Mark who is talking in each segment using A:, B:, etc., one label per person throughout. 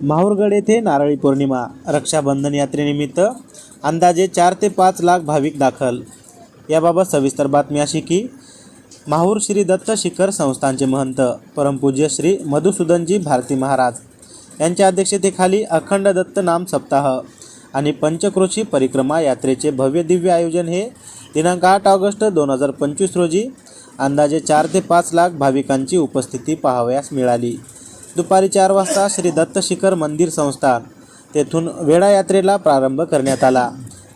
A: माहूरगड येथे नारळी पौर्णिमा रक्षाबंधन यात्रेनिमित्त अंदाजे चार ते पाच लाख भाविक दाखल. याबाबत सविस्तर बातमी अशी की माहूर श्री दत्त शिखर संस्थानचे महंत परमपूज्य श्री मधुसूदनजी भारती महाराज यांच्या अध्यक्षतेखाली अखंड दत्त नाम सप्ताह आणि पंचक्रोशी परिक्रमा यात्रेचे भव्य दिव्य आयोजन हे दिनांक आठ ऑगस्ट दोन हजार पंचवीस रोजी अंदाजे चार ते पाच लाख भाविकांची उपस्थिती पाहावयास मिळाली. दुपारी चार वाजता श्री दत्त शिखर मंदिर संस्थान तेथून वेळा यात्रेला प्रारंभ करण्यात आला.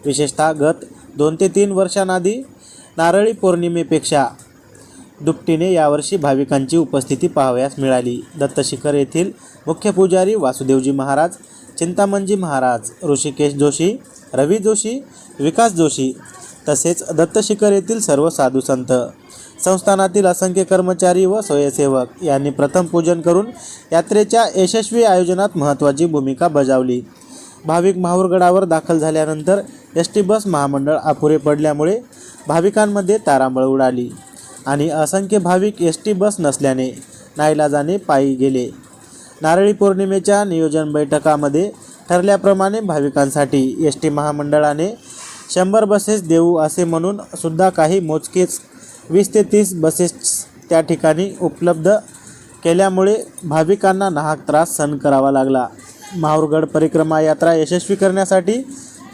A: विशेषतः गत दोन ते तीन वर्षांआधी नारळी पौर्णिमेपेक्षा दुपटीने यावर्षी भाविकांची उपस्थिती पाहावयास मिळाली. दत्तशिखर येथील मुख्य पुजारी वासुदेवजी महाराज चिंतामणजी महाराज ऋषिकेश जोशी रवी जोशी विकास जोशी तसेच दत्तशिखर येथील सर्व साधू संत संस्थानातील असंख्य कर्मचारी व स्वयंसेवक यांनी प्रथम पूजन करून यात्रेच्या यशस्वी आयोजनात महत्त्वाची भूमिका बजावली. भाविक माहूरगडावर दाखल झाल्यानंतर एस टी बस महामंडळ अपुरे पडल्यामुळे भाविकांमध्ये तारांबळ उडाली आणि असंख्य भाविक एस टी बस नसल्याने नाईलाजाने पायी गेले. नारळी पौर्णिमेच्या नियोजन बैठकामध्ये ठरल्याप्रमाणे भाविकांसाठी एस टी महामंडळाने शंभर बसेस देऊ असे म्हणून सुद्धा काही मोजकेच वीस ते तीस बसेस त्या ठिकाणी उपलब्ध केल्यामुळे भाविकांना नाहक त्रास सहन करावा लागला. माहूरगड परिक्रमा यात्रा यशस्वी करण्यासाठी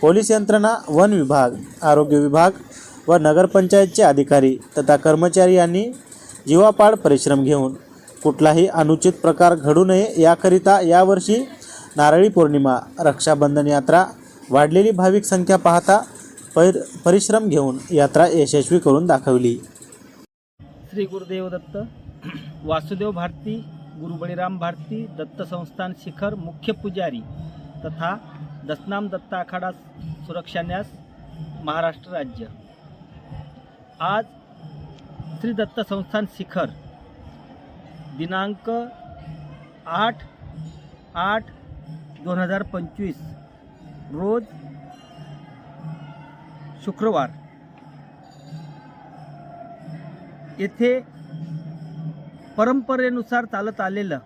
A: पोलीस यंत्रणा वन विभाग आरोग्य विभाग व नगरपंचायतचे अधिकारी तथा कर्मचारी यांनी जीवापाड परिश्रम घेऊन कुठलाही अनुचित प्रकार घडू नये याकरिता यावर्षी नारळी पौर्णिमा रक्षाबंधन यात्रा वाढलेली भाविक संख्या पाहता पर परिश्रम घेऊन यात्रा यशस्वी करून दाखवली.
B: श्री गुरुदेव दत्त वासुदेव भारती गुरु बळीराम भारती दत्त संस्थान शिखर मुख्य पुजारी तथा दसनाम दत्त आखाडा सुरक्षा न्यास महाराष्ट्र राज्य. आज श्री दत्त संस्थान शिखर दिनांक आठ आठ दोन हजार पंचवीस रोज शुक्रवार. येथे परंपरेनुसार चालत आलेलं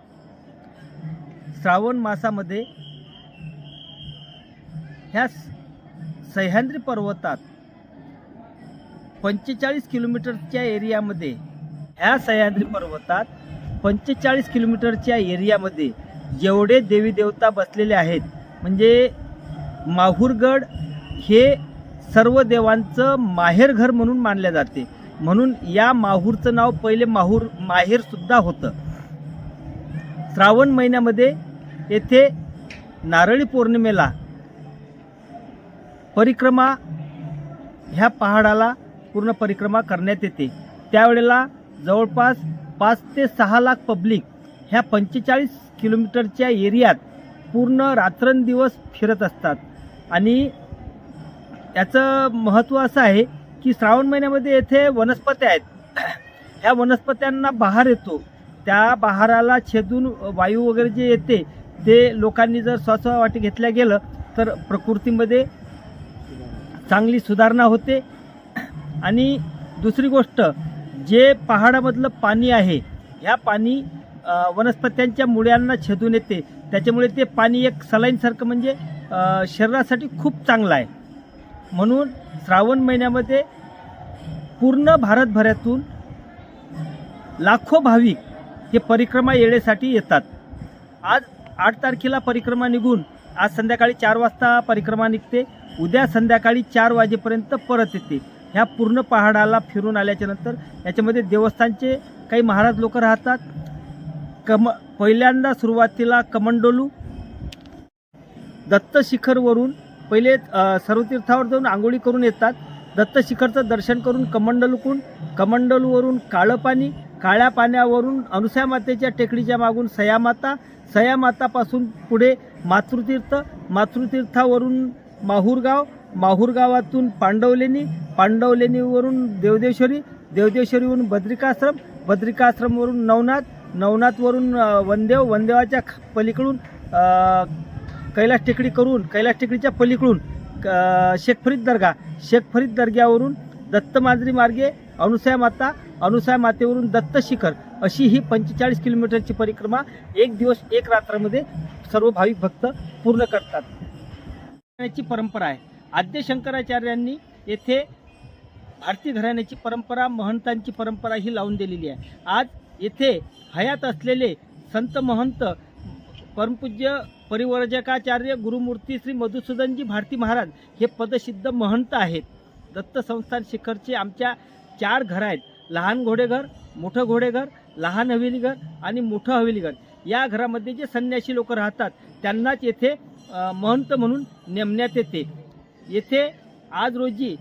B: श्रावण मासामध्ये ह्या स- सह्याद्री पर्वतात पंचेचाळीस किलोमीटरच्या एरियामध्ये ह्या सह्याद्री पर्वतात पंचेचाळीस किलोमीटरच्या एरियामध्ये जेवढे देवी देवता बसलेले आहेत म्हणजे माहूरगड हे सर्व देवांचं माहेरघर म्हणून मानले जाते. म्हणून या माहूरचं नाव पहिले माहूर माहेरसुद्धा होतं. श्रावण महिन्यामध्ये येथे नारळी पौर्णिमेला परिक्रमा ह्या पहाडाला पूर्ण परिक्रमा करण्यात येते. त्यावेळेला जवळपास पाच ते सहा लाख पब्लिक ह्या पंचेचाळीस किलोमीटरच्या एरियात पूर्ण रात्रंदिवस फिरत असतात. आणि याचं महत्त्व असं आहे की श्रावण महिन्यामध्ये येथे वनस्पत्या आहेत. ह्या वनस्पत्यांना बहार येतो. त्या बहाराला छेदून वायू वगैरे जे येते ते लोकांनी जर श्वासवाटी घेतल्या गेलं तर प्रकृतीमध्ये चांगली सुधारणा होते. आणि दुसरी गोष्ट जे पहाडामधलं पाणी आहे ह्या पाणी वनस्पत्यांच्या मुळ्यांना छेदून येते. त्याच्यामुळे ते पाणी एक सलाईनसारखं म्हणजे शरीरासाठी खूप चांगलं आहे. म्हणून श्रावण महिन्यामध्ये पूर्ण भारतभरातून लाखो भाविक हे परिक्रमा येण्यासाठी येतात. आज आठ तारखेला परिक्रमा निघून आज संध्याकाळी चार वाजता परिक्रमा निघते. उद्या संध्याकाळी चार वाजेपर्यंत परत येते. ह्या पूर्ण पहाडाला फिरून आल्याच्यानंतर याच्यामध्ये देवस्थानचे काही महाराज लोक राहतात. कम पहिल्यांदा सुरुवातीला कमंडोलू दत्त शिखरवरून पहिले सर्वतीर्थावर जाऊन आंघोळी करून येतात. दत्त शिखरचं दर्शन करून कमंडलूकून कमंडलूवरून काळं पाणी काळ्या पाण्यावरून अनुसया मातेच्या टेकडीच्या मागून सयामाता सयामातापासून पुढे मातृतीर्थ मातृतीर्थावरून माहूरगाव माहूरगावातून पांडवलेणी पांडवलेणीवरून देवदेश्वरी देवदेश्वरीवरून बद्रिकाश्रम बद्रिकाश्रमवरून नवनाथ नवनाथवरून वनदेव वनदेवाच्या पलीकडून कैलास टेकडी करून कैलास टेकडीच्या पलीकडून क- शेख फरीद दर्गा शेख फरीद दर्ग्यावरून दत्त मांजरी मार्गे अनुसया माता अनुसया मातेवरून दत्त शिखर अशी ही पंचेचाळीस किलोमीटरची परिक्रमा एक दिवस एक रात्रामध्ये सर्व भाविक भक्त पूर्ण करतात. याची परंपरा आहे. आद्य शंकराचार्यांनी येथे भारतीय घराण्याची परंपरा महंतांची परंपरा ही लावून दिलेली आहे. आज येथे हयात असलेले संत महंत परमपूज्य परिवर्जकाचार्य गुरुमूर्ती श्री मधुसूदनजी भारती महाराज हे पदसिद्ध महंत आहेत. दत्त संस्थान शिखरचे आमच्या चार घर आहेत. लहान घोडेघर मोठं घोडेघर लहान हवेलीघर आणि मोठं हवेलीघर. या घरामध्ये जे संन्यासी लोक राहतात त्यांनाच येथे महंत म्हणून नेमण्यात येते. येथे आज रोजी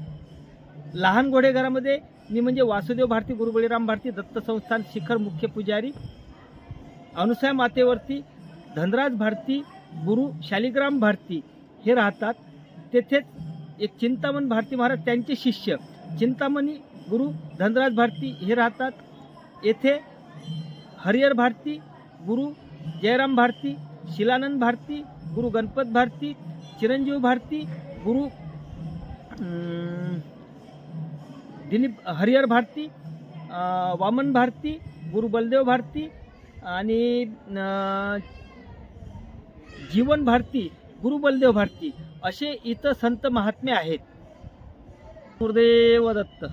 B: लहान घोडेघरामध्ये मी म्हणजे वासुदेव भारती गुरु बळीराम भारती दत्त संस्थान शिखर मुख्य पुजारी अनुसया मातेवरती धनराज भारती गुरु शालिग्राम भारती हे राहतात. तेथेच एक चिंतामण भारती महाराज त्यांचे शिष्य चिंतामणी गुरु धनराज भारती हे राहतात. येथे हरिहर भारती गुरु जयराम भारती शिलानंद भारती गुरु गणपत भारती चिरंजीव भारती गुरु दिलीप हरिहर भारती वामन भारती गुरु बलदेव भारती आणि जीवन भारती गुरु बलदेव भारती असे इथं संत महात्मे आहेत. गुरुदेव दत्त.